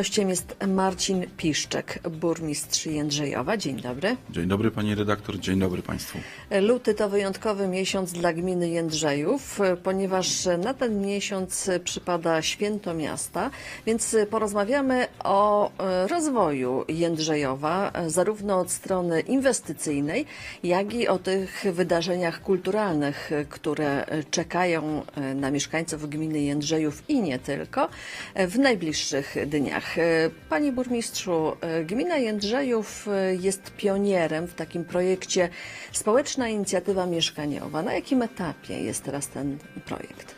Gościem jest Marcin Piszczek, burmistrz Jędrzejowa. Dzień dobry. Dzień dobry pani redaktor, dzień dobry państwu. Luty to wyjątkowy miesiąc dla gminy Jędrzejów, ponieważ na ten miesiąc przypada święto miasta, więc porozmawiamy o rozwoju Jędrzejowa, zarówno od strony inwestycyjnej, jak i o tych wydarzeniach kulturalnych, które czekają na mieszkańców gminy Jędrzejów i nie tylko w najbliższych dniach. E, Panie burmistrzu, e, gmina Jędrzejów e, jest pionierem w takim projekcie Społeczna Inicjatywa Mieszkaniowa. Na jakim etapie jest teraz ten projekt?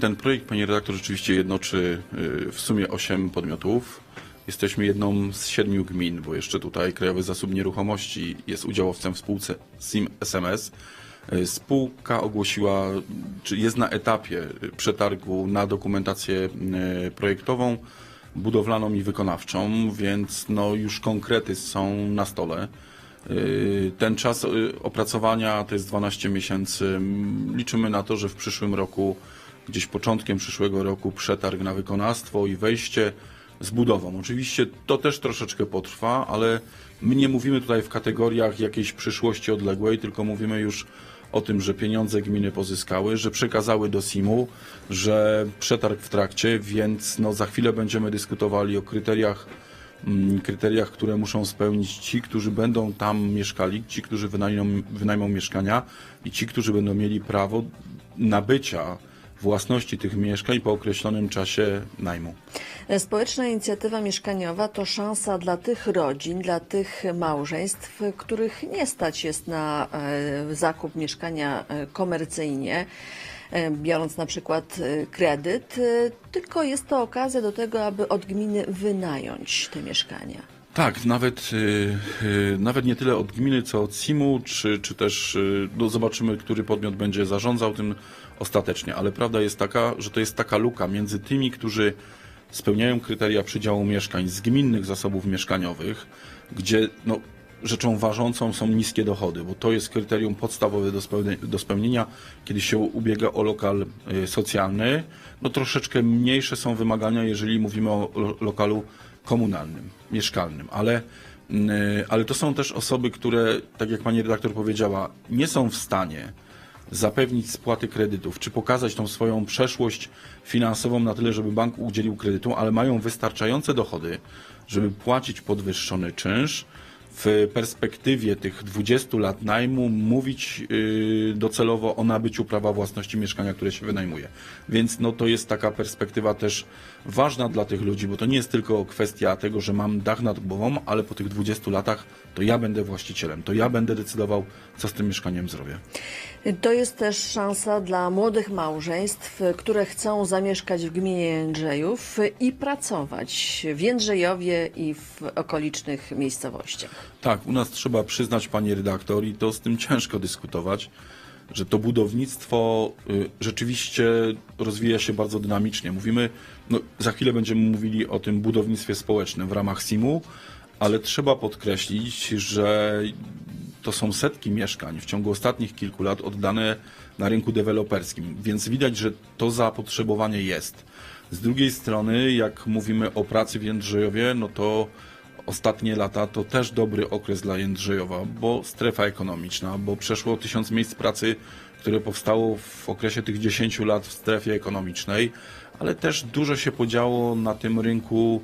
Ten projekt, pani redaktor, rzeczywiście jednoczy w sumie 8 podmiotów. Jesteśmy jedną z siedmiu gmin, bo jeszcze tutaj Krajowy Zasób Nieruchomości jest udziałowcem w spółce SIM SMS. Spółka ogłosiła, czy jest na etapie przetargu na dokumentację projektową, budowlaną i wykonawczą, więc no już konkrety są na stole. Y, Ten czas y, opracowania to jest 12 miesięcy. Liczymy na to, że w przyszłym roku, gdzieś początkiem przyszłego roku, przetarg na wykonawstwo i wejście z budową. Oczywiście to też troszeczkę potrwa, ale my nie mówimy tutaj w kategoriach jakiejś przyszłości odległej, tylko mówimy już o tym, że pieniądze gminy pozyskały, że przekazały do SIM-u, że przetarg w trakcie, więc no za chwilę będziemy dyskutowali o kryteriach mm, kryteriach, które muszą spełnić ci, którzy będą tam mieszkali, ci, którzy wynajmą, wynajmą mieszkania i ci, którzy będą mieli prawo nabycia własności tych mieszkań po określonym czasie najmu. Społeczna Inicjatywa Mieszkaniowa to szansa dla tych rodzin, dla tych małżeństw, których nie stać jest na e, zakup mieszkania e, komercyjnie, e, biorąc na przykład kredyt, tylko jest to okazja do tego, aby od gminy wynająć te mieszkania. Tak, nawet, y, y, nawet nie tyle od gminy, co od SIM-u, czy, czy też y, no zobaczymy, który podmiot będzie zarządzał tym ostatecznie. Ale prawda jest taka, że to jest taka luka między tymi, którzy spełniają kryteria przydziału mieszkań z gminnych zasobów mieszkaniowych, gdzie no, rzeczą ważącą są niskie dochody, bo to jest kryterium podstawowe do, spełnienia, kiedy się ubiega o lokal socjalny. No troszeczkę mniejsze są wymagania, jeżeli mówimy o lo, lokalu komunalnym, mieszkalnym, ale, mm, ale to są też osoby, które, tak jak pani redaktor powiedziała, nie są w stanie zapewnić spłaty kredytów, czy pokazać tą swoją przeszłość finansową na tyle, żeby bank udzielił kredytu, ale mają wystarczające dochody, żeby płacić podwyższony czynsz, w perspektywie tych 20 lat najmu mówić yy, docelowo o nabyciu prawa własności mieszkania, które się wynajmuje. Więc no, to jest taka perspektywa też ważna dla tych ludzi, bo to nie jest tylko kwestia tego, że mam dach nad głową, ale po tych 20 latach to ja będę właścicielem, to ja będę decydował, co z tym mieszkaniem zrobię. To jest też szansa dla młodych małżeństw, które chcą zamieszkać w gminie Jędrzejów i pracować w Jędrzejowie i w okolicznych miejscowościach. Tak, u nas trzeba przyznać, pani redaktor, i to z tym ciężko dyskutować, że to budownictwo y, rzeczywiście rozwija się bardzo dynamicznie. Mówimy, no, za chwilę będziemy mówili o tym budownictwie społecznym w ramach SIM-u, ale trzeba podkreślić, że to są setki mieszkań w ciągu ostatnich kilku lat oddane na rynku deweloperskim, więc widać, że to zapotrzebowanie jest. Z drugiej strony, jak mówimy o pracy w Jędrzejowie, no to ostatnie lata to też dobry okres dla Jędrzejowa, bo strefa ekonomiczna, bo przeszło tysiąc miejsc pracy, które powstało w okresie tych 10 lat w strefie ekonomicznej, ale też dużo się podziało na tym rynku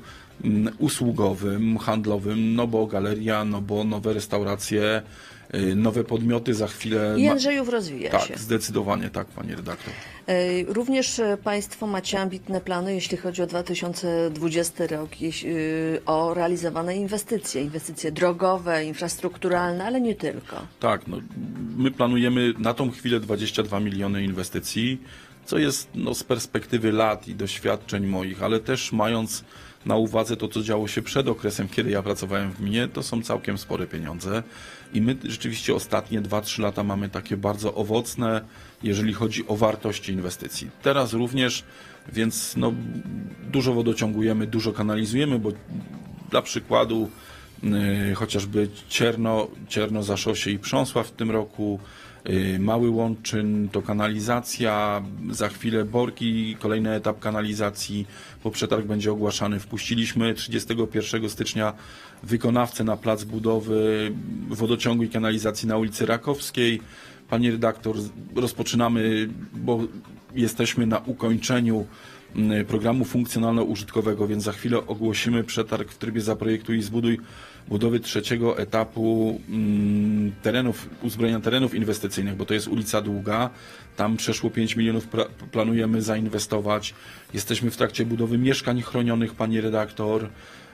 usługowym, handlowym, no bo galeria, no bo nowe restauracje, nowe podmioty za chwilę. Jędrzejów rozwija Tak, się. zdecydowanie tak, panie redaktor. E, Również e, Państwo macie ambitne plany, jeśli chodzi o 2020 rok, y, o realizowane inwestycje, inwestycje drogowe, infrastrukturalne, ale nie tylko. Tak, no, my planujemy na tą chwilę 22 miliony inwestycji, co jest no, z perspektywy lat i doświadczeń moich, ale też mając na uwadze to, co działo się przed okresem, kiedy ja pracowałem w gminie, to są całkiem spore pieniądze. I my rzeczywiście ostatnie 2-3 lata mamy takie bardzo owocne, jeżeli chodzi o wartości inwestycji. Teraz również, więc no, dużo wodociągujemy, dużo kanalizujemy, bo dla przykładu chociażby Cierno, Cierno Zaszosie i Prząsła w tym roku, y, Mały Łączyn to kanalizacja, za chwilę Borki, kolejny etap kanalizacji, bo przetarg będzie ogłaszany. Wpuściliśmy 31 stycznia wykonawcę na plac budowy wodociągu i kanalizacji na ulicy Rakowskiej. Pani redaktor, rozpoczynamy, bo jesteśmy na ukończeniu programu funkcjonalno-użytkowego, więc za chwilę ogłosimy przetarg w trybie zaprojektuj i zbuduj budowy trzeciego etapu mm, terenów, uzbrojenia terenów inwestycyjnych, bo to jest ulica Długa. Tam przeszło 5 milionów planujemy zainwestować. Jesteśmy w trakcie budowy mieszkań chronionych, pani redaktor.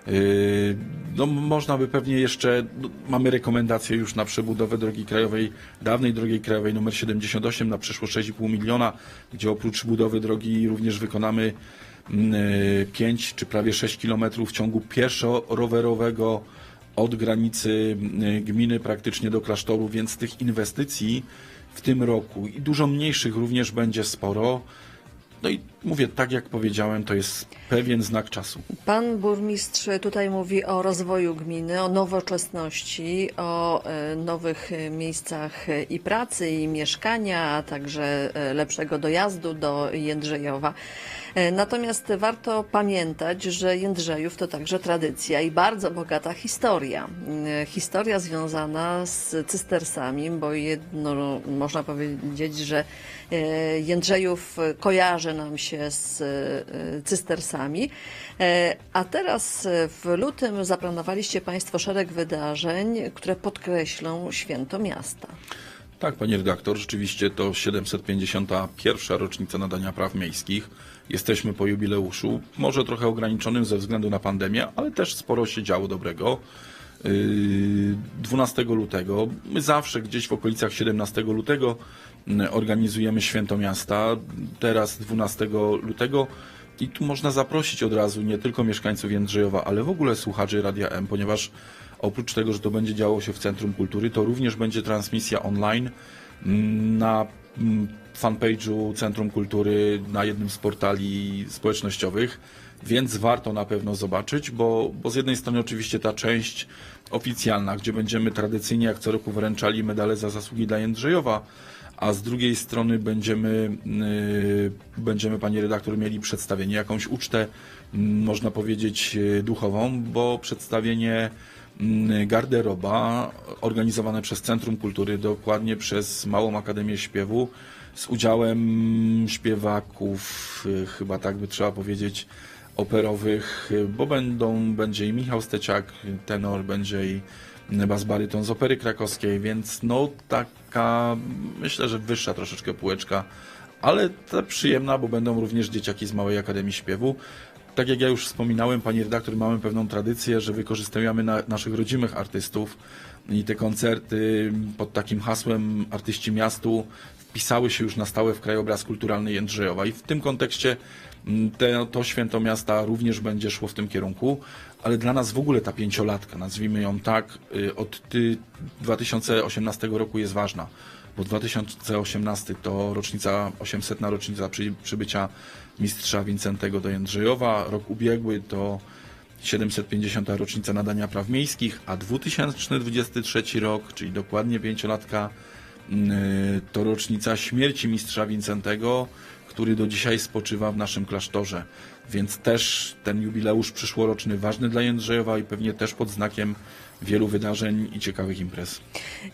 Yy, No, można by pewnie jeszcze, no, mamy rekomendacje już na przebudowę drogi krajowej, dawnej drogi krajowej numer 78 na przeszło 6,5 miliona, gdzie oprócz budowy drogi również wykonamy 5 czy prawie 6 kilometrów ciągu pieszo-rowerowego od granicy y, gminy praktycznie do klasztoru, więc tych inwestycji w tym roku i dużo mniejszych również będzie sporo. No i mówię, tak jak powiedziałem, to jest pewien znak czasu. Pan burmistrz tutaj mówi o rozwoju gminy, o nowoczesności, o e, nowych e, miejscach e, i pracy, i mieszkania, a także lepszego dojazdu do Jędrzejowa. E, Natomiast warto pamiętać, że Jędrzejów to także tradycja i bardzo bogata historia. E, Historia związana z cystersami, bo jedno można powiedzieć, że e, Jędrzejów kojarzy nam się z cystersami. A teraz w lutym zaplanowaliście Państwo szereg wydarzeń, które podkreślą święto miasta. Tak, panie redaktor, rzeczywiście to 751. rocznica nadania praw miejskich. Jesteśmy po jubileuszu, może trochę ograniczonym ze względu na pandemię, ale też sporo się działo dobrego. Yy, 12 lutego, my zawsze gdzieś w okolicach 17 lutego mm, organizujemy Święto Miasta, teraz 12 lutego i tu można zaprosić od razu nie tylko mieszkańców Jędrzejowa, ale w ogóle słuchaczy Radia M, ponieważ oprócz tego, że to będzie działo się w Centrum Kultury, to również będzie transmisja online mm, na mm, fanpage'u Centrum Kultury na jednym z portali społecznościowych, więc warto na pewno zobaczyć, bo, bo z jednej strony oczywiście ta część oficjalna, gdzie będziemy tradycyjnie jak co roku wręczali medale za zasługi dla Jędrzejowa, a z drugiej strony będziemy, yy, będziemy pani redaktor mieli przedstawienie, jakąś ucztę, mm, można powiedzieć, yy, duchową, bo przedstawienie garderoba organizowane przez Centrum Kultury, dokładnie przez Małą Akademię Śpiewu, z udziałem śpiewaków, yy, chyba tak by trzeba powiedzieć, operowych, yy, bo będą, będzie i Michał Steciak, tenor, będzie i bas baryton z Opery Krakowskiej, więc no taka, myślę, że wyższa troszeczkę półeczka, ale ta przyjemna, bo będą również dzieciaki z Małej Akademii Śpiewu. Tak jak ja już wspominałem, pani redaktor, mamy pewną tradycję, że wykorzystujemy na, naszych rodzimych artystów. I te koncerty pod takim hasłem Artyści Miastu wpisały się już na stałe w krajobraz kulturalny Jędrzejowa. I w tym kontekście mm, te, to święto miasta również będzie szło w tym kierunku, ale dla nas w ogóle ta pięciolatka, nazwijmy ją tak, y, od ty, 2018 roku jest ważna, bo 2018 to rocznica, 800 rocznica przy, przybycia mistrza Wincentego do Jędrzejowa, rok ubiegły to 750. rocznica nadania praw miejskich, a 2023 rok, czyli dokładnie pięciolatka, y, to rocznica śmierci mistrza Wincentego, który do dzisiaj spoczywa w naszym klasztorze. Więc też ten jubileusz przyszłoroczny ważny dla Jędrzejowa i pewnie też pod znakiem wielu wydarzeń i ciekawych imprez.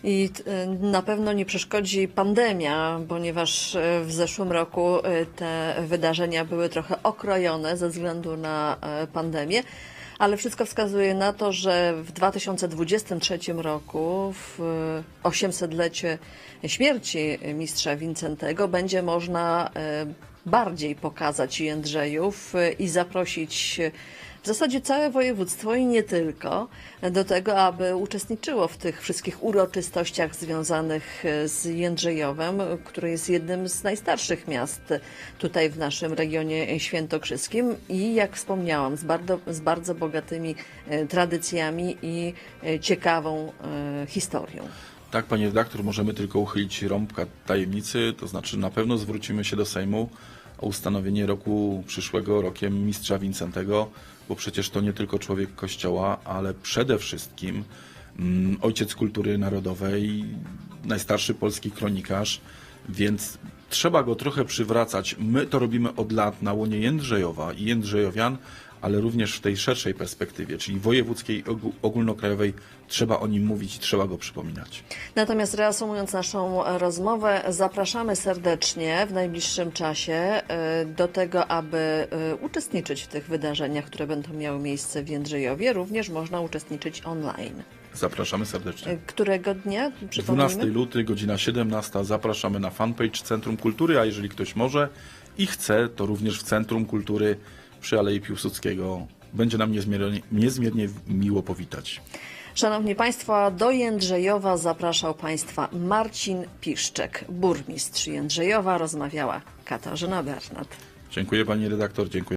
I t- na pewno nie przeszkodzi pandemia, ponieważ e, w zeszłym roku e, te wydarzenia były trochę okrojone ze względu na e, pandemię. Ale wszystko wskazuje na to, że w 2023 roku, w 800-lecie śmierci mistrza Wincentego, będzie można e, bardziej pokazać Jędrzejów e, i zaprosić e, w zasadzie całe województwo i nie tylko do tego, aby uczestniczyło w tych wszystkich uroczystościach związanych e, z Jędrzejowem, które jest jednym z najstarszych miast tutaj w naszym regionie świętokrzyskim i jak wspomniałam, z bardzo, z bardzo bogatymi e, tradycjami i e, ciekawą historią. Tak, panie redaktor, możemy tylko uchylić rąbka tajemnicy, to znaczy na pewno zwrócimy się do Sejmu o ustanowienie roku przyszłego rokiem Mistrza Wincentego, bo przecież to nie tylko człowiek Kościoła, ale przede wszystkim mm, ojciec kultury narodowej, najstarszy polski kronikarz, więc trzeba go trochę przywracać. My to robimy od lat na łonie Jędrzejowa i Jędrzejowian, ale również w tej szerszej perspektywie, czyli wojewódzkiej, ogó- ogólnokrajowej, trzeba o nim mówić i trzeba go przypominać. Natomiast reasumując naszą rozmowę, zapraszamy serdecznie w najbliższym czasie e, do tego, aby e, uczestniczyć w tych wydarzeniach, które będą miały miejsce w Jędrzejowie. Również można uczestniczyć online. Zapraszamy serdecznie. E, Którego dnia? 12 Przypomnijmy. luty, godzina 17. Zapraszamy na fanpage Centrum Kultury, a jeżeli ktoś może i chce, to również w Centrum Kultury przy Alei Piłsudskiego. Będzie nam niezmiernie, niezmiernie miło powitać. Szanowni Państwo, do Jędrzejowa zapraszał Państwa Marcin Piszczek, burmistrz Jędrzejowa. Rozmawiała Katarzyna Bernat. Dziękuję pani redaktor, dziękuję.